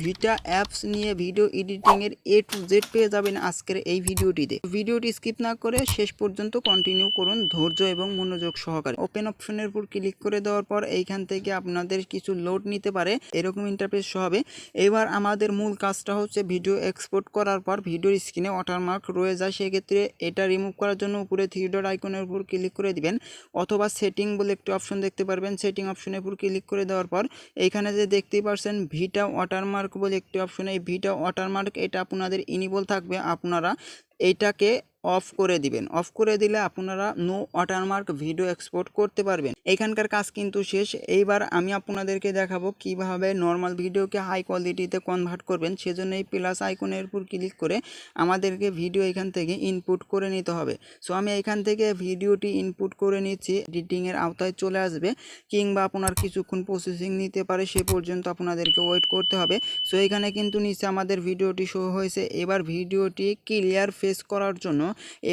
ভিটা apps নিয়ে video editing এর A to Z পেয়ে যাবেন আজকের এই ভিডিওটিতে। ভিডিওটি স্কিপ না করে শেষ পর্যন্ত কন্টিনিউ করুন ধৈর্য এবং মনোযোগ সহকারে। ওপেন অপশনের উপর ক্লিক করে দেওয়ার পর এইখান থেকে আপনাদের কিছু লোড নিতে পারে। এরকম ইন্টারফেস হবে। এবার আমাদের মূল কাজটা হচ্ছে ভিডিও এক্সপোর্ট করার পর ভিডিওর স্ক্রিনে ওয়াটারমার্ক রয়ে যায়। সেক্ষেত্রে এটা রিমুভ করার জন্য উপরে থ্রি ডট আইকনের উপর ক্লিক করে দিবেন। অথবা সেটিং বলে একটি অপশন দেখতে পারবেন। সেটিং অপশনের উপর ক্লিক করে দেওয়ার পর এইখানে যে দেখতেই পারছেন, ভিটা ওয়াটারমার্ক বলে একটি অপশন এই ভিটা ওয়াটারমার্ক এটা আপনাদের ইনিবল থাকবে আপনারা এইটাকে অফ করে দিবেন। অফ করে দিলে আপনারা নো ওয়াটারমার্ক ভিডিও এক্সপোর্ট করতে পারবেন। এখানকার কাজ কিন্তু শেষ। এইবার আমি আপনাদেরকে দেখাবো কীভাবে নর্মাল ভিডিওকে হাই কোয়ালিটিতে কনভার্ট করবেন। সেজন্য এই প্লাস আইকনের উপর ক্লিক করে আমাদেরকে ভিডিও এখান থেকে ইনপুট করে নিতে হবে। সো আমি এখান থেকে ভিডিওটি ইনপুট করে নিচ্ছি। এডিটিংয়ের আওতায় চলে আসবে কিংবা আপনার কিছুক্ষণ প্রসেসিং নিতে পারে সে পর্যন্ত আপনাদেরকে ওয়েট করতে হবে। সো এখানে কিন্তু নিচে আমাদের ভিডিওটি শো হয়েছে। এবার ভিডিওটি ক্লিয়ার ফেস করার জন্য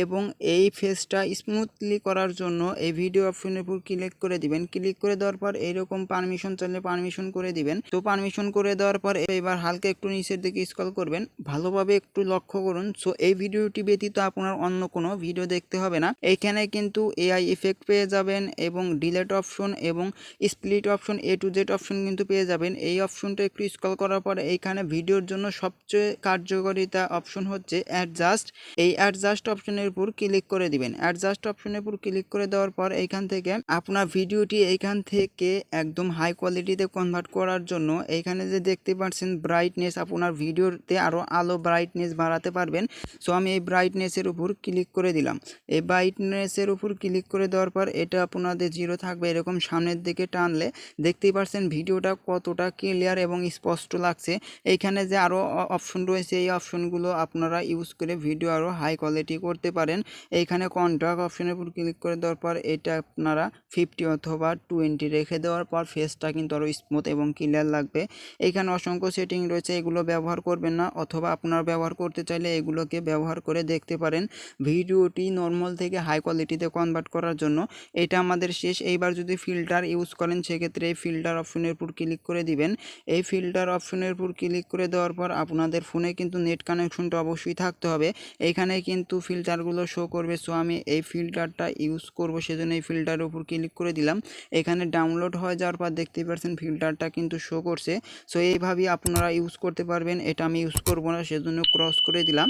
এবং এই ফেসটা স্মুথলি করার জন্য এই ভিডিও অপশনের উপর ক্লিক করে দিবেন। ক্লিক করে দেওয়ার পর এইরকম পারমিশন চাইলে পারমিশন করে দিবেন। তো পারমিশন করে দেওয়ার পর এবার হালকা একটু নিচের দিকে স্ক্রল করবেন। ভালোভাবে একটু লক্ষ্য করুন। সো এই ভিডিওটি ব্যতীত আপনার অন্য কোনো ভিডিও দেখতে হবে না। এইখানে কিন্তু এআই ইফেক্ট পেয়ে যাবেন এবং ডিলেট অপশন এবং split option A to Z option কিন্তু পেয়ে যাবেন। এই অপশনটা একটু স্ক্রল করার পর এইখানে ভিডিওর জন্য সবচেয়ে কার্যকারিতা অপশন হচ্ছে অ্যাডজাস্ট এই অ্যাডজাস্ট অপশনের উপর ক্লিক করে দিবেন। অ্যাডজাস্ট অপশনের উপর ক্লিক করে দেওয়ার পর এইখান থেকে আপনার ভিডিওটি এইখান থেকে একদম হাই কোয়ালিটিতে কনভার্ট করার জন্য এইখানে যে দেখতে পাচ্ছেন ব্রাইটনেস আপনার ভিডিওতে আরও আলো ব্রাইটনেস বাড়াতে পারবেন। সো আমি এই ব্রাইটনেসের উপর ক্লিক করে দিলাম। এই ব্রাইটনেসের উপর ক্লিক করে দেওয়ার পর এটা আপনাদের জিরো থাকবে এরকম সামনের দিকে টানলে। দেখতেই পাচ্ছেন ভিডিওটা কতটা ক্লিয়ার এবং স্পষ্ট লাগছে। এইখানে যে আরও অপশন রয়েছে, এই অপশনগুলো আপনারা ইউজ করে ভিডিও আরও হাই কোয়ালিটি করতে পারেন। এইখানে কন্ট্রাক্ট অপশনের উপর ক্লিক করে দেওয়ার পর এটা আপনারা ফিফটি অথবা টোয়েন্টি রেখে দেওয়ার পর ফেসটা কিন্তু আরও স্মুথ এবং ক্লিয়ার লাগবে। এইখানে অসংখ্য সেটিং রয়েছে, এগুলো ব্যবহার করবেন না অথবা আপনারা ব্যবহার করতে চাইলে এগুলোকে ব্যবহার করে দেখতে পারেন। ভিডিওটি নর্মাল থেকে হাই কোয়ালিটিতে কনভার্ট করার জন্য। এটা আমাদের শেষ। এইবার যদি ফিল্টার ইউজ করেন, সেক্ষেত্রে এই ফিল্টার অপশনের উপর ক্লিক করে দিবেন। এই ফিল্টার অপশনের উপর ক্লিক করে দেওয়ার পর আপনাদের ফোনে কিন্তু নেট কানেকশনটা অবশ্যই থাকতে হবে। এইখানে কিন্তু ফিল্টারগুলো শো করবে। সো আমি এই ফিল্টারটা ইউজ করব সেজন্য এই ফিল্টারের উপর ক্লিক করে দিলাম। এখানে ডাউনলোড হয়ে যাওয়ার পর দেখতেই পাচ্ছেন ফিল্টারটা কিন্তু শো করছে। সো এইভাবেই আপনারা ইউজ করতে পারবেন। এটা আমি ইউজ করব না, সেজন্য ক্রস করে দিলাম।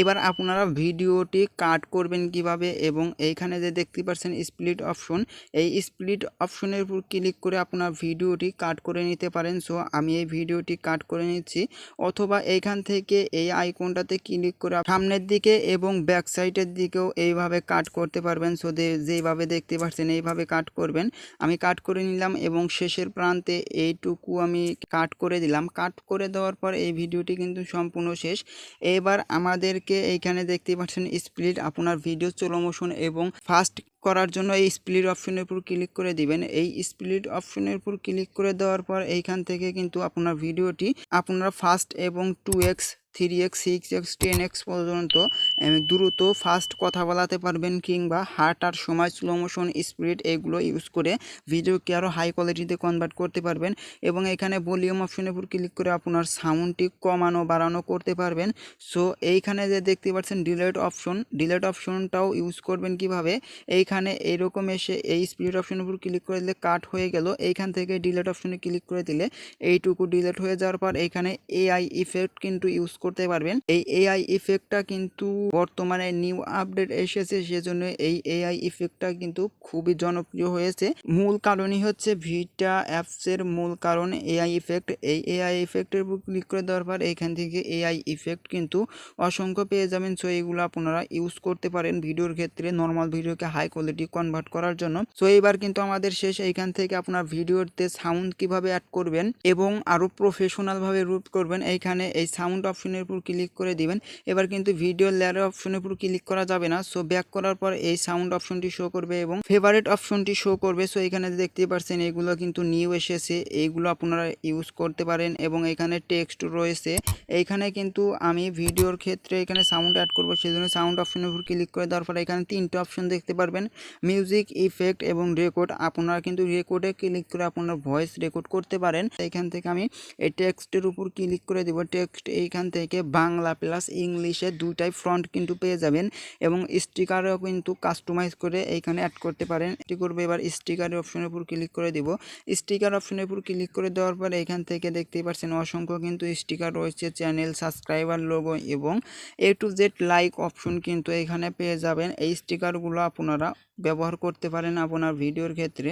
এবার আপনারা ভিডিওটি কাট করবেন কীভাবে এবং এইখানে যে দেখতে পাচ্ছেন স্প্লিট অপশন এই স্প্লিট অপশনের উপর ক্লিক করে আপনার ভিডিওটি কাট করে নিতে পারেন। সো আমি এই ভিডিওটি কাট করে নিচ্ছি। অথবা এইখান থেকে এই আইকনটাতে ক্লিক করে সামনের দিকে এবং ব্যাক সাইডের দিকেও এইভাবে কাট করতে পারবেন। সো যেইভাবে দেখতে পাচ্ছেন এইভাবে কাট করবেন। আমি কাট করে নিলাম এবং শেষের প্রান্তে এইটুকু আমি কাট করে দিলাম। কাট করে দেওয়ার পর এই ভিডিওটি কিন্তু সম্পূর্ণ শেষ। এবার আমাদেরকে এইখানে দেখতে পাচ্ছেন স্প্লিট আপনার ভিডিও স্লো মোশন এবং ফাস্ট করার জন্য এই স্প্লিট অপশনের উপর ক্লিক করে দিবেন। এই স্প্লিট অপশনের উপর ক্লিক করে দেওয়ার পর এইখান থেকে কিন্তু আপনার ভিডিওটি আপনারা ফাস্ট এবং two X three X, six X, ten X পর্যন্ত দ্রুত, ফাস্ট কথা বলাতে পারবেন কিংবা হার্ট আর সময় স্লো মোশন স্পিড এগুলো ইউজ করে ভিডিওকে আরও হাই কোয়ালিটিতে কনভার্ট করতে পারবেন এবং এখানে ভলিউম অপশনের উপর ক্লিক করে আপনার সাউন্ডটি কমানো, বাড়ানো করতে পারবেন। সো এইখানে যে দেখতে পাচ্ছেন ডিলেট অপশন ডিলেট অপশনটাও ইউজ করবেন কীভাবে? এইখানে এইরকম এসে এই স্পিড অপশনের উপর ক্লিক করে দিলে কাট হয়ে গেল। এইখান থেকে ডিলেট অপশনে ক্লিক করে দিলে এইটুকু ডিলেট হয়ে যাওয়ার পর এখানে এআই ইফেক্ট কিন্তু ইউজ করতে পারবেন। এই এআই ইফেক্টটা কিন্তু বর্তমানে নিউ আপডেট এসেছে, সেজন্য এই এআই ইফেক্টটা কিন্তু খুবই জনপ্রিয় হয়েছে। মূল কারণই হচ্ছে ভিটা অ্যাপসের মূল কারণ এআই ইফেক্ট এই এআই ইফেক্টের উপর ক্লিক করে দেওয়ার পর এখান থেকে এআই ইফেক্ট কিন্তু অসংখ্য পেয়ে যাবেন। সো এইগুলো আপনারা ইউজ করতে পারেন ভিডিওর ক্ষেত্রে নর্মাল ভিডিওকে হাই কোয়ালিটি কনভার্ট করার জন্য। সো এইবার কিন্তু আমাদের শেষ এইখান থেকে আপনার ভিডিওতে সাউন্ড কীভাবে অ্যাড করবেন এবং আরও প্রফেশনালভাবে রুট করবেন এইখানে এই সাউন্ড অপশনের উপর ক্লিক করে দিবেন। এবার কিন্তু ভিডিও প্লেয়ারের অপশনের উপর ক্লিক করা যাবে না। সো ব্যাক করার পর এই সাউন্ড অপশনটি শো করবে এবং ফেভারিট অপশনটি শো করবে। সো এখানে দেখতে পাচ্ছেন এগুলো কিন্তু নিউ এসেছে। এইগুলো আপনারা ইউজ করতে পারেন এবং এখানে টেক্সট রয়েছে। এইখানে কিন্তু আমি ভিডিওর ক্ষেত্রে এখানে সাউন্ড অ্যাড করব। সেই জন্য সাউন্ড অপশনের উপর ক্লিক করে দেওয়ার পরে এখানে তিনটে অপশন দেখতে পারবেন। মিউজিক ইফেক্ট এবং রেকর্ড আপনারা কিন্তু রেকর্ডে ক্লিক করে আপনারা ভয়েস রেকর্ড করতে পারেন। এখান থেকে আমি এই টেক্সটের উপর ক্লিক করে দেবো। টেক্সট এইখান থেকে বাংলা প্লাস ইংলিশে দুইটাই ফ্রন্ট কিন্তু পেয়ে যাবেন এবং স্টিকারও কিন্তু কাস্টমাইজ করে এইখানে অ্যাড করতে পারেন। এটি করবে এবার স্টিকারের অপশনের উপর ক্লিক করে দিব। স্টিকার অপশনের উপর ক্লিক করে দেওয়ার পর এখান থেকে দেখতেই পাচ্ছেন অসংখ্য কিন্তু স্টিকার রয়েছে চ্যানেল সাবস্ক্রাইবার লোগো এবং A to Z like option কিন্তু এখানে পেয়ে যাবেন। এই স্টিকারগুলো আপনারা ব্যবহার করতে পারেন আপনার ভিডিওর ক্ষেত্রে।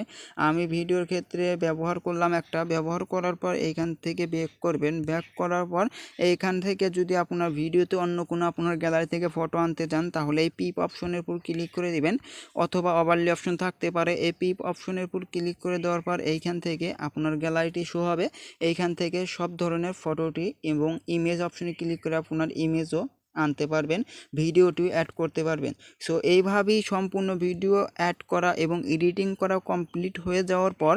আমি ভিডিওর ক্ষেত্রে ব্যবহার করলাম একটা। ব্যবহার করার পর এইখান থেকে ব্যাক করবেন। ব্যাক করার পর এইখান থেকে যদি আপনার ভিডিওতে অন্য কোনো আপনার গ্যালারি থেকে ফটো আনতে চান, তাহলে এই পিপ অপশনের উপর ক্লিক করে দিবেন। অথবা ওভারলি অপশন থাকতে পারে। এই পিপ অপশনের উপর ক্লিক করে দেওয়ার পর এইখান থেকে আপনার গ্যালারিটি শো হবে। এইখান থেকে সব ধরনের ফটোটি এবং ইমেজ অপশনে ক্লিক করে আপনার ইমেজও আনতে পারবেন ভিডিওটি অ্যাড করতে পারবেন। সো এইভাবেই সম্পূর্ণ ভিডিও অ্যাড করা এবং এডিটিং করা কমপ্লিট হয়ে যাওয়ার পর,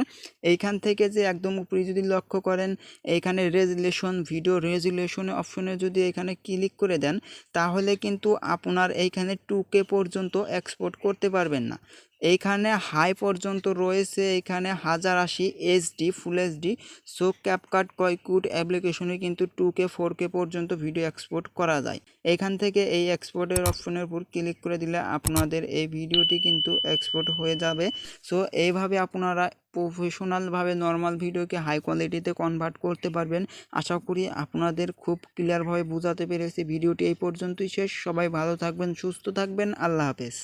এইখান থেকে যে একদম উপরে যদি লক্ষ্য করেন, এইখানে রেজুলেশন ভিডিও রেজুলেশন অপশনে যদি এখানে ক্লিক করে দেন, তাহলে কিন্তু আপনার এইখানে টু কে পর্যন্ত এক্সপোর্ট করতে পারবেন না। এইখানে হাই পর্যন্ত রয়েছে এখানে হাজার আশি HD full HD so CapCut কয়কুট অ্যাপ্লিকেশনে কিন্তু টু কে ফোর কে পর্যন্ত ভিডিও এক্সপোর্ট করা যায়। এখান থেকে এই এক্সপোর্টের অপশনের উপর ক্লিক করে দিলে আপনাদের এই ভিডিওটি কিন্তু এক্সপোর্ট হয়ে যাবে। সো এইভাবে আপনারা প্রফেশনালভাবে নর্মাল ভিডিওকে হাই কোয়ালিটিতে কনভার্ট করতে পারবেন। আশা করি আপনাদের খুব ক্লিয়ারভাবে বোঝাতে পেরেছি। ভিডিওটি এই পর্যন্তই শেষ। সবাই ভালো থাকবেন, সুস্থ থাকবেন। আল্লাহ হাফেজ।